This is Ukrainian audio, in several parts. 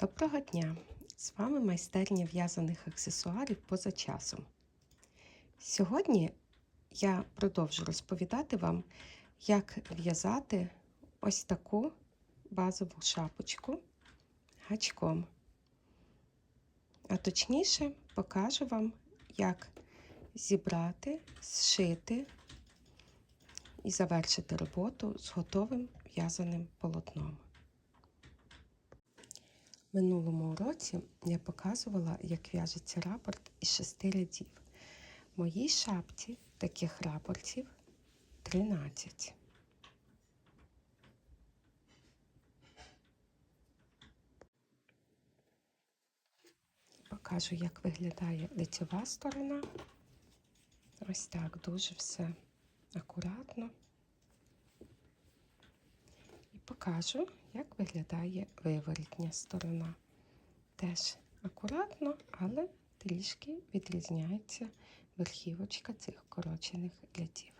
Доброго дня! З вами майстерня в'язаних аксесуарів поза часом. Сьогодні я продовжу розповідати вам, як в'язати ось таку базову шапочку гачком. А точніше покажу вам, як зібрати, зшити і завершити роботу з готовим в'язаним полотном. Минулому уроці я показувала, як в'яжеться рапорт із шести рядів. В моїй шапці таких рапортів 13. Покажу, як виглядає лицьова сторона. Ось так дуже все акуратно. Покажу, як виглядає виворітня сторона. Теж акуратно, але трішки відрізняється верхівочка цих корочених рядів.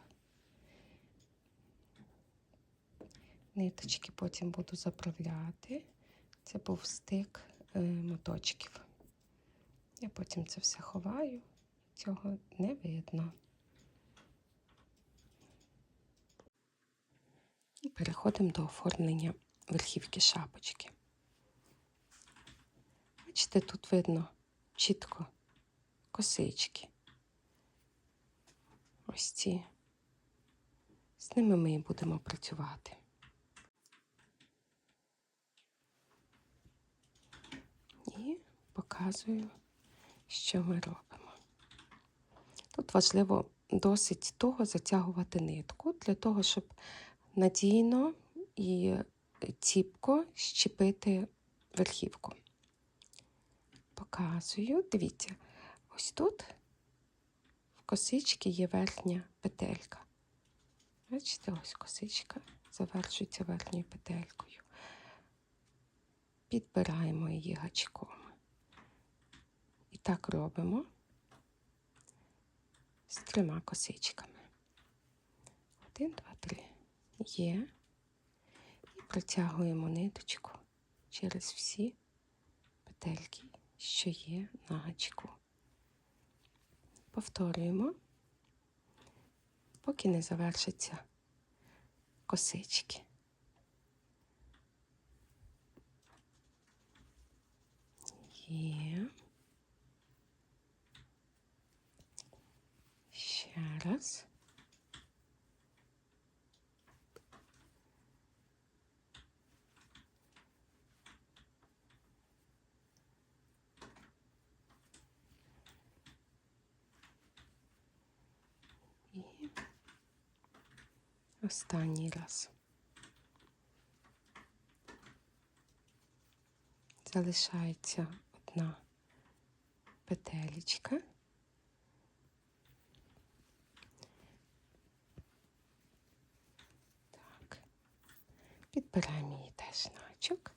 Ниточки потім буду заправляти. Це був стик е, моточків. Я потім це все ховаю, цього не видно. І переходимо до оформлення верхівки шапочки. Бачите, тут видно чітко косички. Ось ці. З ними ми і будемо працювати. І показую, що ми робимо. Тут важливо досить того затягувати нитку для того, щоб надійно і ціпко щепити верхівку. Показую, дивіться, ось тут в косичці є верхня петелька. Бачите, ось косичка завершується верхньою петелькою. Підбираємо її гачком. І так робимо з трьома косичками. Один, два, три. Є. І протягуємо ниточку через всі петельки, що є на гачку. Повторюємо, поки не завершаться косички. Є. Ще раз. І останній раз. Залишається одна петелечка. Так. Підбираємо її теж на гачок.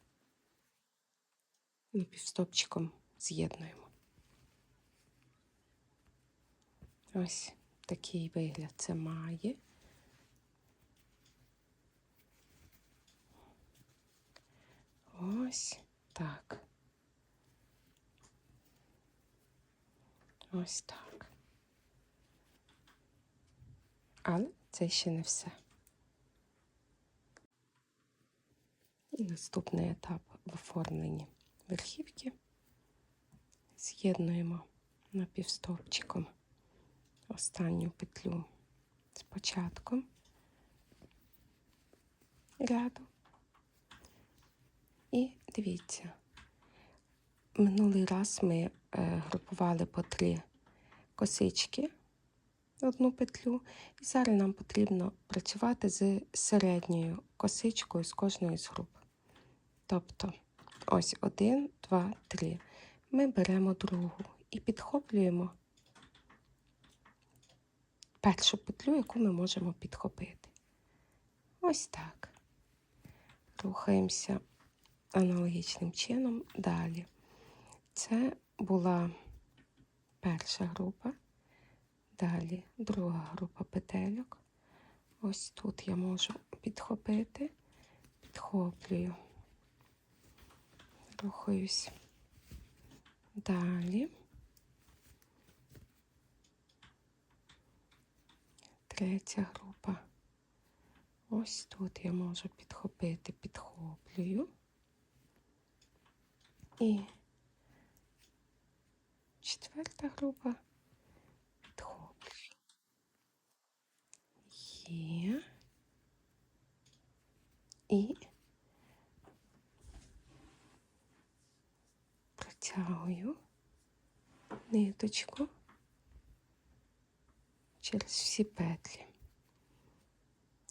І півстопчиком з'єднуємо. Ось такий вигляд це має. Ось так. Ось так. Але це ще не все. Наступний етап в оформленні верхівки з'єднуємо напівстовпчиком останню петлю з початком ряду. Дивіться, минулий раз ми е, групували по три косички одну петлю, і зараз нам потрібно працювати з середньою косичкою з кожної з груп. Тобто, ось один, два, три. Ми беремо другу і підхоплюємо першу петлю, яку ми можемо підхопити. Ось так. Рухаємося аналогічним чином далі. Це була перша група, далі друга група петельок. Ось тут я можу підхопити, підхоплюю Рухаюсь. Далі. Третя група. Ось тут я можу підхопити, підхоплюю. І четверта група підхоплюю. Є. І протягую ниточку через всі петлі.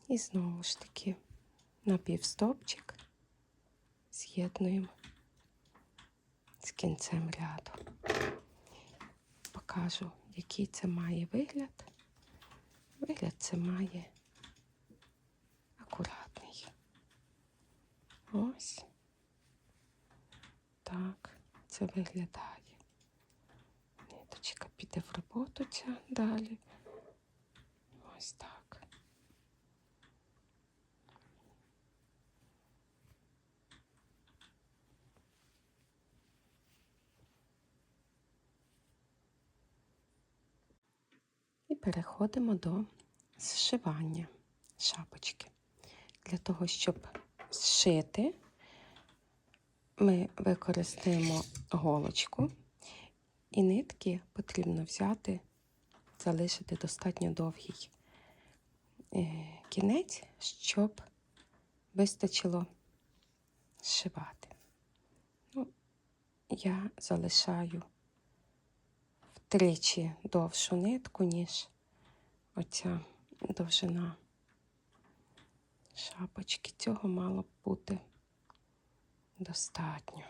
І знову ж таки напівстопчик з'єднуємо з кінцем ряду. Покажу, який це має вигляд. Вигляд це має акуратний. Ось так це виглядає. Ниточка піде в роботу ця далі. Ось так. І переходимо до зшивання шапочки. Для того, щоб зшити, ми використаємо голочку, і нитки потрібно взяти, залишити достатньо довгий е, кінець, щоб вистачило зшивати. Ну, я залишаю втричі довшу нитку, ніж оця довжина шапочки. Цього мало б бути достатньо.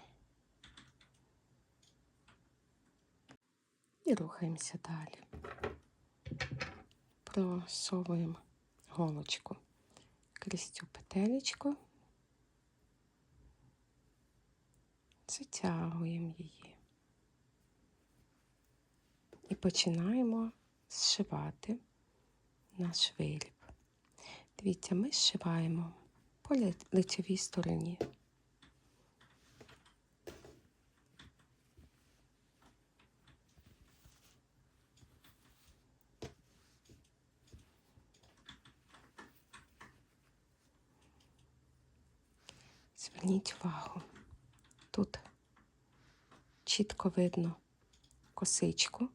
І рухаємося далі. Просовуємо голочку крізь цю петелечку, затягуємо її і починаємо зшивати наш виріб. Дивіться, ми зшиваємо по лицевій стороні. Зверніть увагу, тут чітко видно косичку.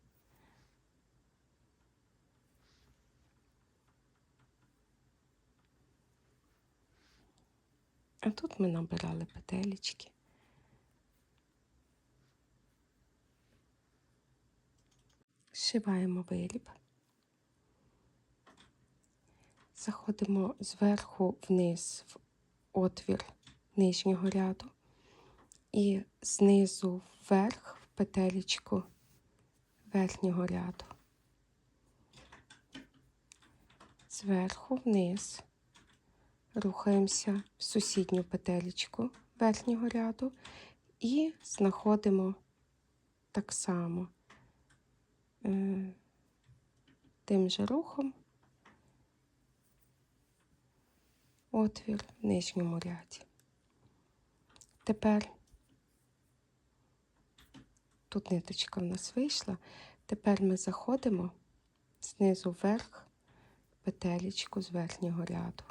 Тут ми набирали петелечки. Зшиваємо виріб. Заходимо зверху вниз в отвір нижнього ряду і знизу вверх в петелечку верхнього ряду. Зверху вниз рухаємося в сусідню петелечку верхнього ряду і знаходимо так само е, тим же рухом отвір в нижньому ряді. Тепер тут ниточка в нас вийшла, тепер ми заходимо знизу вверх петелечку з верхнього ряду.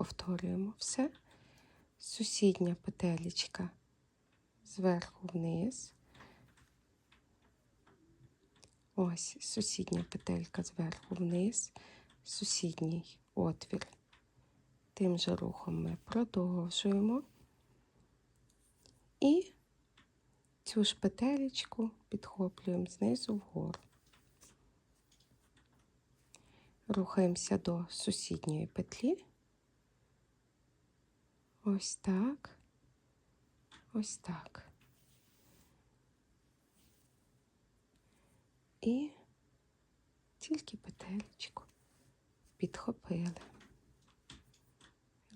Повторюємо все. Сусідня петелечка зверху вниз. Ось сусідня петелька зверху вниз, сусідній отвір. Тим же рухом ми продовжуємо і цю ж петелечку підхоплюємо знизу вгору. Рухаємося до сусідньої петлі. Ось так, ось так. І тільки петелечку підхопили.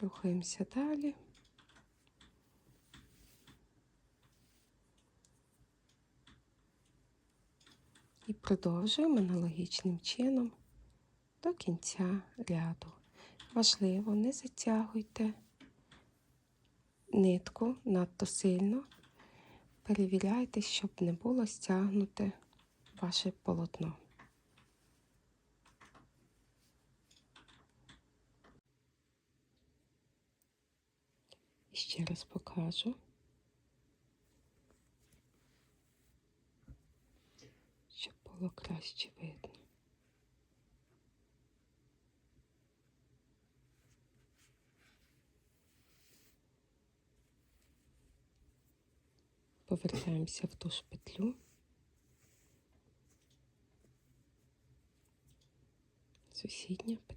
Рухаємося далі. І продовжуємо аналогічним чином до кінця ряду. Важливо, не затягуйте нитку надто сильно, перевіряйте, щоб не було стягнуте ваше полотно. І ще раз покажу. Щоб було краще видно. Повертаємося в ту ж петлю. Сусідня петля.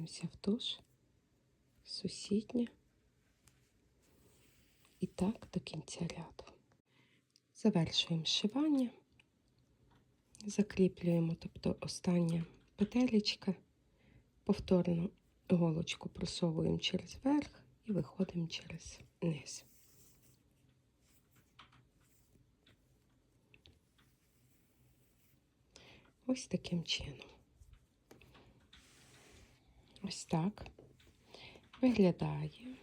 Повертаємося в ту ж сусідня. І так до кінця ряду. Завершуємо зшивання, закріплюємо, тобто остання петелечка, повторно голочку просовуємо через верх і виходимо через низ. Ось таким чином. Ось так виглядає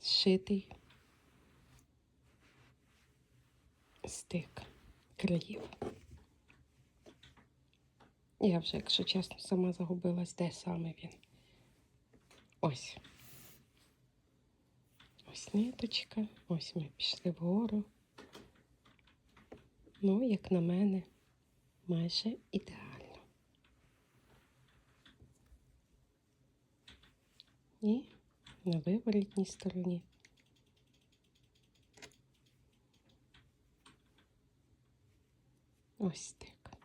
зшитий стик країв. Я вже, якщо чесно, сама загубилась, де саме він. Ось. Ось ниточка, ось ми пішли вгору. Ну, як на мене, майже ідеально. І на виворітній стороні. Ось так.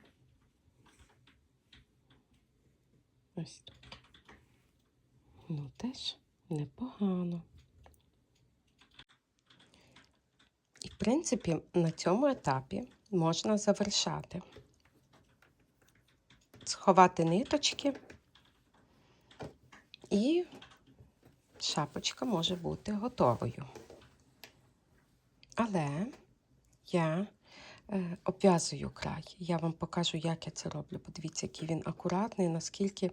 Ось тут. Ну, теж непогано. І, в принципі, на цьому етапі можна завершати. Сховати ниточки, і шапочка може бути готовою. Але я е, обв'язую край. Я вам покажу, як я це роблю. Подивіться, який він акуратний, наскільки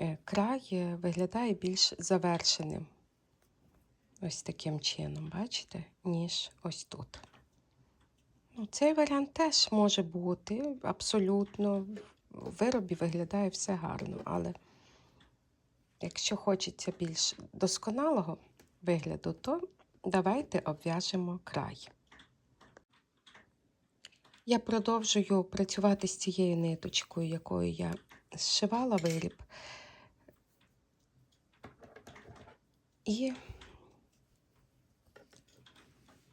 е, край е, виглядає більш завершеним. Ось таким чином, бачите, ніж ось тут. Ну, Цей варіант теж може бути абсолютно. В виробі виглядає все гарно, але якщо хочеться більш досконалого вигляду, то давайте обв'яжемо край. Я продовжую працювати з цією ниточкою, якою я зшивала виріб. І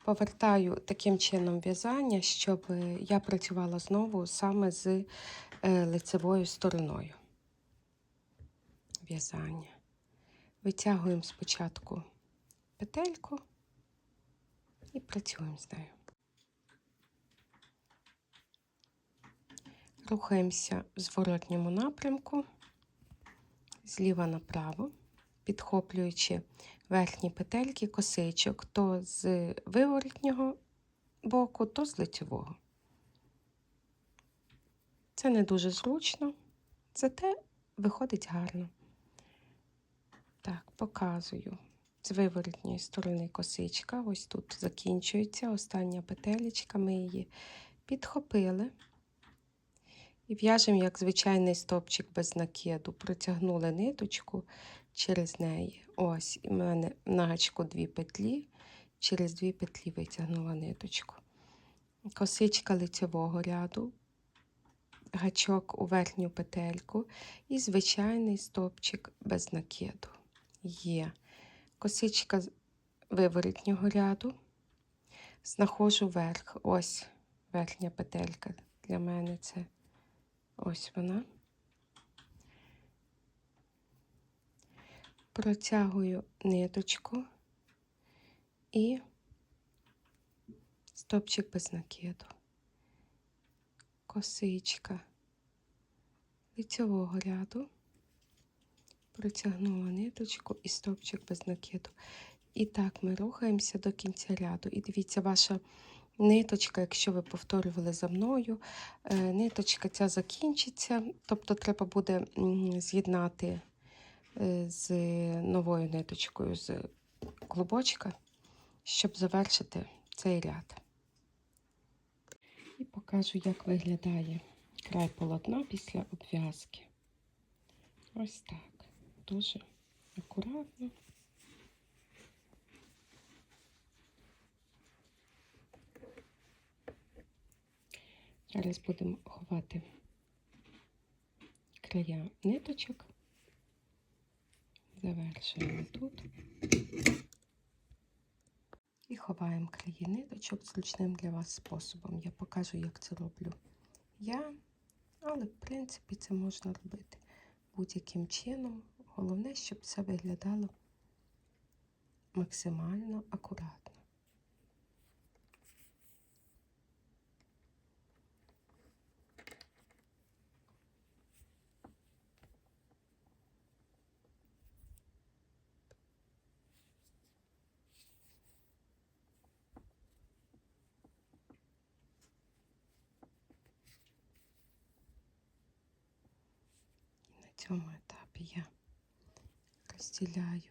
повертаю таким чином в'язання, щоб я працювала знову саме з е, лицевою стороною в'язання. Витягуємо спочатку петельку і працюємо з нею. Рухаємося в зворотньому напрямку, зліва направо, підхоплюючи верхні петельки косичок то з виворотнього боку, то з лицевого. Це не дуже зручно, зате виходить гарно. Так, показую. З виворотньої сторони косичка. Ось тут закінчується остання петелечка. Ми її підхопили. І в'яжемо, як звичайний стопчик без накиду. Протягнули ниточку через неї. Ось, і в мене на гачку дві петлі, через дві петлі витягнула ниточку. Косичка лицевого ряду, гачок у верхню петельку і звичайний стопчик без накиду. Є косичка виворотнього ряду, знаходжу верх. Ось верхня петелька. Для мене це ось вона. Протягую ниточку і стопчик без накиду, косичка лицьового ряду, Протягнула ниточку і стовпчик без накиду. І так ми рухаємося до кінця ряду. І дивіться, ваша ниточка, якщо ви повторювали за мною, е, ниточка ця закінчиться, тобто треба буде з'єднати е, з новою ниточкою з клубочка, щоб завершити цей ряд. І покажу, як виглядає край полотна після обв'язки. Ось так. Дуже акуратно. Зараз будемо ховати края ниточок. Завершуємо тут. І ховаємо краї ниточок зручним для вас способом. Я покажу, як це роблю я, але в принципі це можна робити будь-яким чином. Головне, щоб це виглядало максимально акуратно. На цьому етапі я розділяю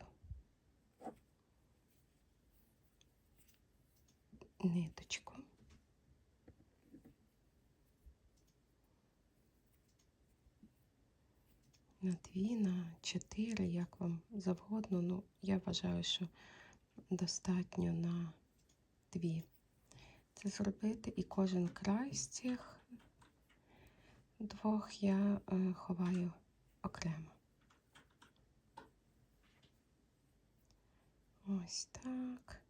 ниточку. На дві, на чотири, як вам завгодно. Ну, я вважаю, що достатньо на дві. Це зробити і кожен край з цих двох я е, ховаю окремо. Ось так.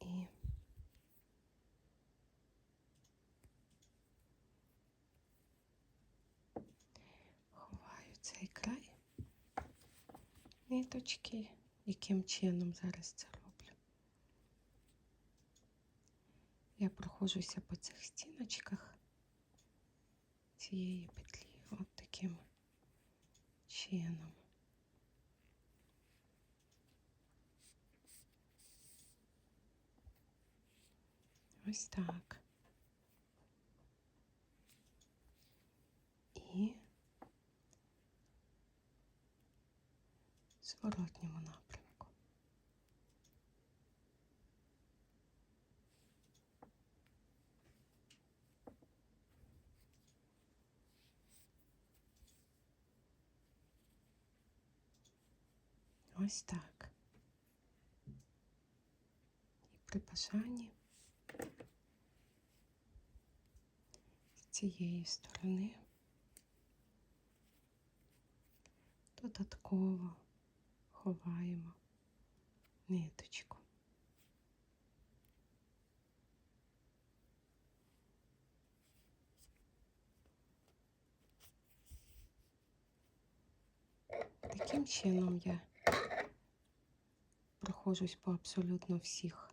І ховаю цей край ниточки, яким чином зараз це роблю. Я проходжуся по цих стіночках цієї петлі от таким чином. Ось так. І в зворотньому Ось так. І при бажанні з цієї сторони додатково ховаємо ниточку. Таким чином я проходжусь по абсолютно всіх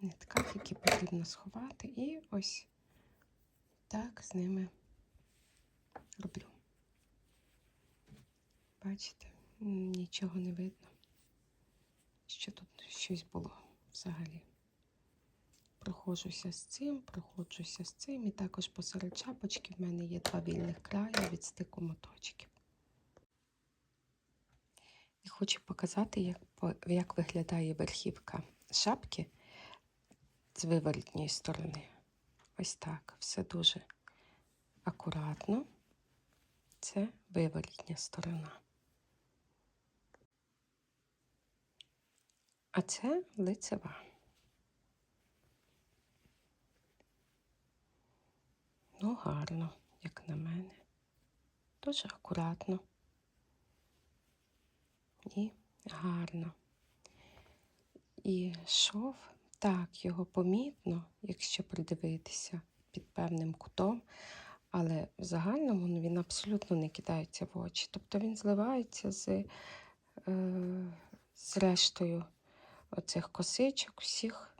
нитках, які потрібно сховати, і ось так з ними роблю. Бачите, нічого не видно, що тут щось було взагалі. Проходжуся з цим, проходжуся з цим, і також посеред чапочки в мене є два вільних краю від стику моточків. І хочу показати, як, як виглядає верхівка шапки з виворотньої сторони. Ось так. Все дуже акуратно. Це виворотня сторона. А це лицева. Ну, гарно, як на мене. Дуже акуратно і гарно. І шов, так, його помітно, якщо придивитися під певним кутом, але в загальному він абсолютно не кидається в очі. Тобто він зливається з, е, з рештою оцих косичок, всіх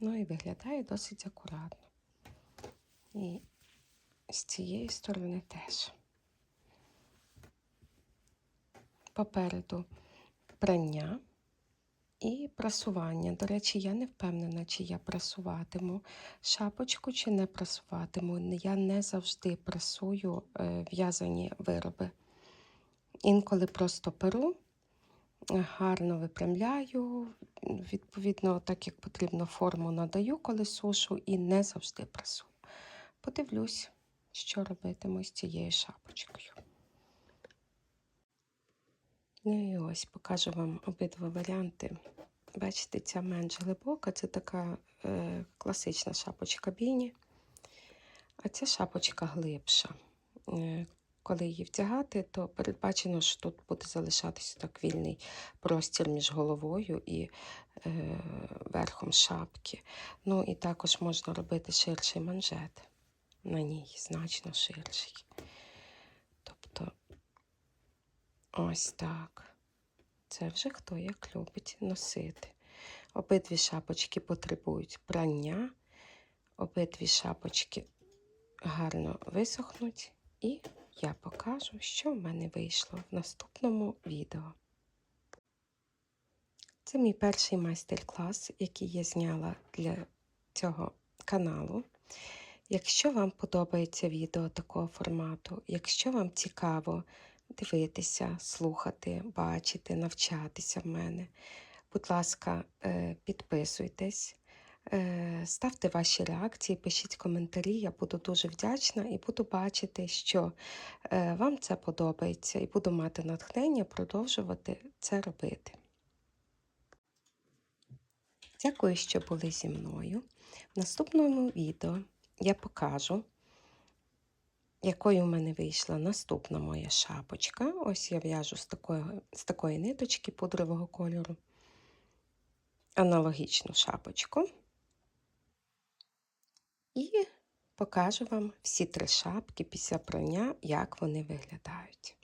Ну і виглядає досить акуратно. І з цієї сторони теж. Попереду прання і прасування. До речі, я не впевнена, чи я прасуватиму шапочку, чи не прасуватиму. Я не завжди прасую е, в'язані вироби. Інколи просто перу, гарно випрямляю, відповідно, так як потрібно, форму надаю, коли сушу, і не завжди прасую. Подивлюсь, що робитиму з цією шапочкою. Ну і ось покажу вам обидва варіанти. Бачите, ця менш глибока, це така е, класична шапочка біні, а ця шапочка глибша. Е, коли її втягати, то передбачено, що тут буде залишатися так вільний простір між головою і е, верхом шапки. Ну і також можна робити ширший манжет. На ній значно ширший. Тобто ось так. Це вже хто як любить носити. Обидві шапочки потребують прання, обидві шапочки гарно висохнуть, і я покажу, що в мене вийшло в наступному відео. Це мій перший майстер-клас, який я зняла для цього каналу. Якщо вам подобається відео такого формату, якщо вам цікаво дивитися, слухати, бачити, навчатися в мене, будь ласка, е, підписуйтесь, е, ставте ваші реакції, пишіть коментарі. Я буду дуже вдячна і буду бачити, що е, вам це подобається, і буду мати натхнення продовжувати це робити. Дякую, що були зі мною. В наступному відео я покажу, якою в мене вийшла наступна моя шапочка. Ось я в'яжу з такої, з такої ниточки пудрового кольору. Аналогічну шапочку. І покажу вам всі три шапки після прання, як вони виглядають.